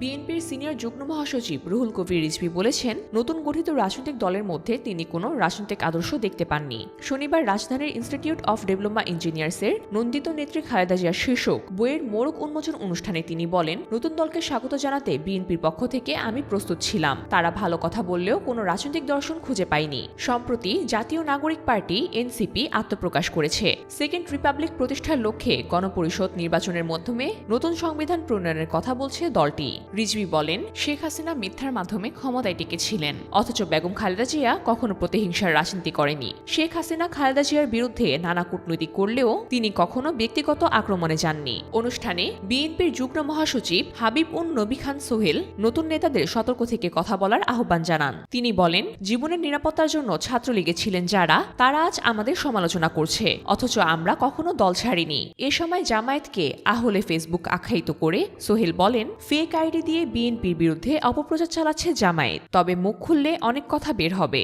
বিএনপির সিনিয়র যুগ্ম মহাসচিব রুহুল কবির রিজভী বলেছেন, নতুন গঠিত রাজনৈতিক দলের মধ্যে তিনি কোনো রাজনৈতিক আদর্শ দেখতে পাননি। শনিবার রাজধানীর ইনস্টিটিউট অফ ডেভেলপমেন্ট ইঞ্জিনিয়ার্সের নন্দিত নেত্রী খালেদা জিয়া শীর্ষক বইয়ের মোড়ক উন্মোচন অনুষ্ঠানে তিনি বলেন, নতুন দলকে স্বাগত জানাতে বিএনপির পক্ষ থেকে আমি প্রস্তুত ছিলাম। তারা ভালো কথা বললেও কোনো রাজনৈতিক দর্শন খুঁজে পায়নি। সম্প্রতি জাতীয় নাগরিক পার্টি এনসিপি আত্মপ্রকাশ করেছে। সেকেন্ড রিপাবলিক প্রতিষ্ঠার লক্ষ্যে গণপরিষদ নির্বাচনের মাধ্যমে নতুন সংবিধান প্রণয়নের কথা বলছে দলটি। রিজভি বলেন, শেখ হাসিনা মিথ্যার মাধ্যমে ক্ষমতায় টিকেছিলেন। অথচ বেগম খালেদা জিয়া কখনো প্রতিহিংসার রাজনীতি করেনি। শেখ হাসিনা খালেদা জিয়ার বিরুদ্ধে নানা কূটনৈতিক করলেও তিনি কখনো ব্যক্তিগত আক্রমণে যাননি। অনুষ্ঠানে বিএনপির যুগ্ম মহাসচিব হাবিব উন নবী খান সোহেল নতুন নেতাদের সতর্ক থেকে কথা বলার আহ্বান জানান। তিনি বলেন, জীবনের নিরাপত্তার জন্য ছাত্রলীগে ছিলেন যারা, তারা আজ আমাদের সমালোচনা করছে। অথচ আমরা কখনো দল ছাড়িনি। এ সময় জামায়াতকে আহলে ফেসবুক আখ্যায়িত করে সোহেল বলেন, ফেক আইডি দিয়ে বিএনপির বিরুদ্ধে অপপ্রচার চালাচ্ছে জামায়াত। তবে মুখ খুললে অনেক কথা বের হবে।